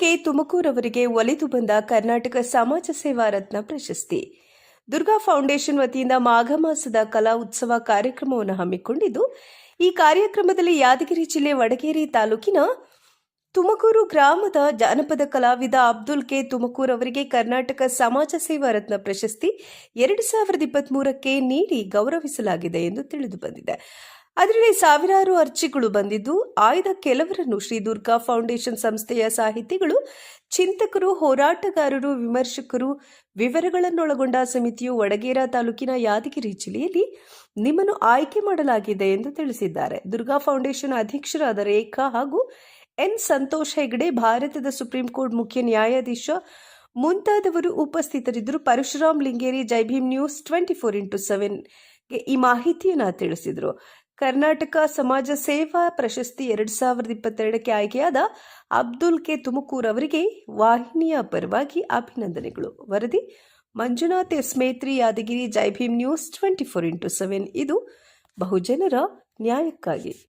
K Tumkur ಅವರಿಗೆ ಒಲಿದು ಬಂದ ಕರ್ನಾಟಕ ಸಮಾಜ ಸೇವಾ ರತ್ನ ಪ್ರಶಸ್ತಿ. ದುರ್ಗಾ ಫೌಂಡೇಶನ್ ವತಿಯಿಂದ ಮಾಘ ಮಾಸದ ಕಲಾ ಉತ್ಸವ ಕಾರ್ಯಕ್ರಮವನ್ನು ಹಮ್ಮಿಕೊಂಡಿದ್ದು, ಈ ಕಾರ್ಯಕ್ರಮದಲ್ಲಿ ಯಾದಗಿರಿ ಜಿಲ್ಲೆ ವಡಗೇರಿ ತಾಲೂಕಿನ ತುಮಕೂರು ಗ್ರಾಮದ ಜಾನಪದ ಕಲಾವಿದ ಅಬ್ದುಲ್ ಕೆ ತುಮಕೂರು ಅವರಿಗೆ ಕರ್ನಾಟಕ ಸಮಾಜ ಸೇವಾ ರತ್ನ ಪ್ರಶಸ್ತಿ ಎರಡು ಸಾವಿರದ ಇಪ್ಪತ್ಮೂರಕ್ಕೆ ನೀಡಿ ಗೌರವಿಸಲಾಗಿದೆ ಎಂದು ತಿಳಿದು ಬಂದಿದೆ. ಅದರಲ್ಲಿ ಸಾವಿರಾರು ಅರ್ಜಿಗಳು ಬಂದಿದ್ದು, ಆಯ್ದ ಕೆಲವರನ್ನು ಶ್ರೀ ದುರ್ಗಾ ಫೌಂಡೇಶನ್ ಸಂಸ್ಥೆಯ ಸಾಹಿತಿಗಳು, ಚಿಂತಕರು, ಹೋರಾಟಗಾರರು, ವಿಮರ್ಶಕರು, ವಿವರಗಳನ್ನೊಳಗೊಂಡ ಸಮಿತಿಯು ವಡಗೇರ ತಾಲೂಕಿನ ಯಾದಗಿರಿ ಜಿಲ್ಲೆಯಲ್ಲಿ ನಿಮ್ಮನ್ನು ಆಯ್ಕೆ ಮಾಡಲಾಗಿದೆ ಎಂದು ತಿಳಿಸಿದ್ದಾರೆ. ದುರ್ಗಾ ಫೌಂಡೇಶನ್ ಅಧ್ಯಕ್ಷರಾದ ರೇಖಾ ಹಾಗೂ ಎನ್. ಸಂತೋಷ್ ಹೆಗ್ಡೆ, ಭಾರತದ ಸುಪ್ರೀಂ ಕೋರ್ಟ್ ಮುಖ್ಯ ನ್ಯಾಯಾಧೀಶ ಮುಂತಾದವರು ಉಪಸ್ಥಿತರಿದ್ದರು. Parashuram Lingeri, Jai Bhim news, twenty four into seven ಈ ಮಾಹಿತಿಯನ್ನು ತಿಳಿಸಿದರು. ಕರ್ನಾಟಕ ಸಮಾಜ ಸೇವಾ ಪ್ರಶಸ್ತಿ ಎರಡ್ ಸಾವಿರದ ಇಪ್ಪತ್ತೆರಡಕ್ಕೆ ಆಯ್ಕೆಯಾದ ಅಬ್ದುಲ್ ಕೆ ತುಮಕೂರ್ ಅವರಿಗೆ ವಾಹಿನಿಯ ಪರವಾಗಿ ಅಭಿನಂದನೆಗಳು. ವರದಿ, Manjunath S Metri Yadgiri Jai Bhim news, twenty four into seven. ಇದು ಬಹುಜನರ ನ್ಯಾಯಕ್ಕಾಗಿ.